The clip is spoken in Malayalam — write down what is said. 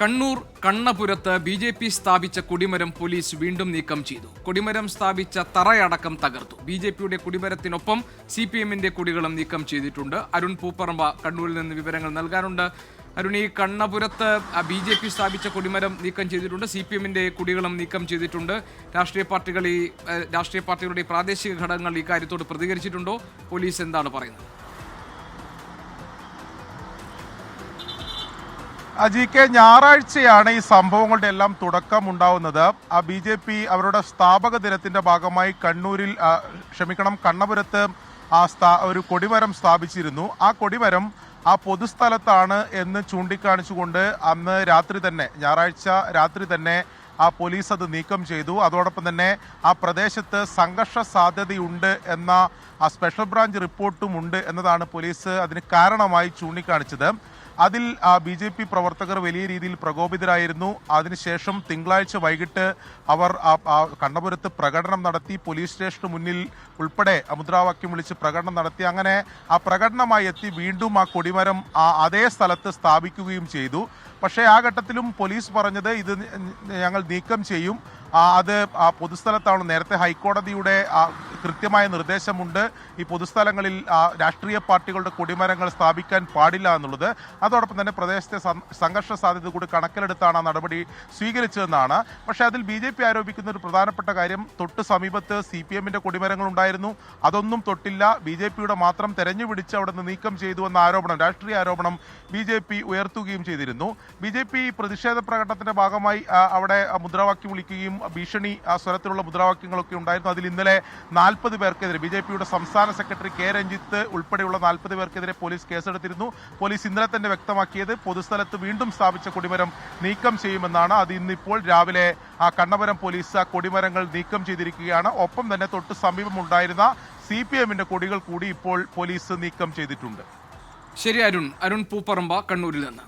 കണ്ണൂർ കണ്ണപുരത്ത് ബി ജെ പി സ്ഥാപിച്ച കൊടിമരം പോലീസ് വീണ്ടും നീക്കം ചെയ്തു. കൊടിമരം സ്ഥാപിച്ച തറയടക്കം തകർത്തു. ബി ജെ പിയുടെ കൊടിമരത്തിനൊപ്പം സി പി എമ്മിന്റെ കൊടികളും നീക്കം ചെയ്തിട്ടുണ്ട്. അരുൺ പൂപ്പറമ്പ കണ്ണൂരിൽ നിന്ന് വിവരങ്ങൾ നൽകാനുണ്ട്. അരുൺ ഈ കണ്ണപുരത്ത് ബി ജെ പി സ്ഥാപിച്ച കൊടിമരം നീക്കം ചെയ്തിട്ടുണ്ട്. സി പി എമ്മിന്റെ കൊടികളും നീക്കം ചെയ്തിട്ടുണ്ട്. രാഷ്ട്രീയ പാർട്ടികൾ ഈ രാഷ്ട്രീയ പാർട്ടികളുടെ പ്രാദേശിക ഘടകങ്ങൾ ഈ കാര്യത്തോട് പ്രതികരിച്ചിട്ടുണ്ടോ? പോലീസ് എന്താണ് പറയുന്നത്? ജി കെ ഞായറാഴ്ചയാണ് ഈ സംഭവങ്ങളുടെ എല്ലാം തുടക്കം ഉണ്ടാവുന്നത് ആ ബി ജെ പി അവരുടെ സ്ഥാപക ദിനത്തിന്റെ ഭാഗമായി കണ്ണൂരിൽ ക്ഷമിക്കണം കണ്ണപുരത്ത് ആ സ്ഥാ ഒരു കൊടിമരം സ്ഥാപിച്ചിരുന്നു. ആ കൊടിമരം ആ പൊതുസ്ഥലത്താണ് എന്ന് ചൂണ്ടിക്കാണിച്ചുകൊണ്ട് അന്ന് രാത്രി തന്നെ ഞായറാഴ്ച രാത്രി തന്നെ ആ പോലീസ് അത് നീക്കം ചെയ്തു. അതോടൊപ്പം തന്നെ ആ പ്രദേശത്ത് സംഘർഷ സാധ്യതയുണ്ട് എന്ന ആ സ്പെഷ്യൽ ബ്രാഞ്ച് റിപ്പോർട്ടും ഉണ്ട് എന്നതാണ് പോലീസ് അതിന് കാരണമായി ചൂണ്ടിക്കാണിച്ചത്. അതിൽ ബി ജെ പി പ്രവർത്തകർ വലിയ രീതിയിൽ പ്രകോപിതരായിരുന്നു. അതിനുശേഷം തിങ്കളാഴ്ച വൈകിട്ട് അവർ കണ്ണപുരത്ത് പ്രകടനം നടത്തി. പോലീസ് സ്റ്റേഷന് മുന്നിൽ ഉൾപ്പെടെ മുദ്രാവാക്യം വിളിച്ച് പ്രകടനം നടത്തി. അങ്ങനെ ആ പ്രകടനമായി എത്തി. വീണ്ടും ആ കൊടിമരം ആ അതേ സ്ഥലത്ത് സ്ഥാപിക്കുകയും ചെയ്തു. പക്ഷേ ആ ഘട്ടത്തിലും പോലീസ് പറഞ്ഞത് ഇത് ഞങ്ങൾ നീക്കം ചെയ്യും. അത് ആ പൊതുസ്ഥലത്താണ്. നേരത്തെ ഹൈക്കോടതിയുടെ കൃത്യമായ നിർദ്ദേശമുണ്ട്. ഈ പൊതുസ്ഥലങ്ങളിൽ രാഷ്ട്രീയ പാർട്ടികളുടെ കൊടിമരങ്ങൾ സ്ഥാപിക്കാൻ പാടില്ല എന്നുള്ളത്. അതോടൊപ്പം തന്നെ പ്രദേശത്തെ സംഘർഷ സാധ്യത കൂടി കണക്കിലെടുത്താണ് ആ നടപടി സ്വീകരിച്ചതെന്നാണ്. പക്ഷേ അതിൽ ബി ജെ പി ആരോപിക്കുന്ന ഒരു പ്രധാനപ്പെട്ട കാര്യം തൊട്ട് സമീപത്ത് സി പി എമ്മിന്റെ കൊടിമരങ്ങൾ ഉണ്ടായിരുന്നു. അതൊന്നും തൊട്ടില്ല. ബി ജെ പിയുടെ മാത്രം തെരഞ്ഞു പിടിച്ച് അവിടെ നിന്ന് നീക്കം ചെയ്തു എന്ന ആരോപണം രാഷ്ട്രീയ ആരോപണം ബി ജെ പി ഉയർത്തുകയും ചെയ്തിരുന്നു. ബി ജെ പി പ്രതിഷേധ പ്രകടനത്തിന്റെ ഭാഗമായി അവിടെ മുദ്രാവാക്യം വിളിക്കുകയും ഭീഷണി സ്വരത്തിലുള്ള മുദ്രാവാക്യങ്ങളൊക്കെ ഉണ്ടായിരുന്നു. അതിൽ ഇന്നലെ നാൽപ്പത് പേർക്കെതിരെ ബി ജെ പിയുടെ സംസ്ഥാന സെക്രട്ടറി കെ രഞ്ജിത്ത് ഉൾപ്പെടെയുള്ള നാൽപ്പത് പേർക്കെതിരെ പോലീസ് കേസെടുത്തിരുന്നു. പോലീസ് ഇന്നലെ തന്നെ വ്യക്തമാക്കിയത് പൊതുസ്ഥലത്ത് വീണ്ടും സ്ഥാപിച്ച കൊടിമരം നീക്കം ചെയ്യുമെന്നാണ്. അത് ഇന്നിപ്പോൾ രാവിലെ ആ കണ്ണപുരം പോലീസ് ആ കൊടിമരങ്ങൾ നീക്കം ചെയ്തിരിക്കുകയാണ്. ഒപ്പം തന്നെ തൊട്ട് സമീപമുണ്ടായിരുന്ന സി പി എമ്മിന്റെ കൊടികൾ കൂടി ഇപ്പോൾ പോലീസ് നീക്കം ചെയ്തിട്ടുണ്ട്. ശരി അരുൺ. അരുൺ പൂപ്പറമ്പ കണ്ണൂരിൽ നിന്ന്.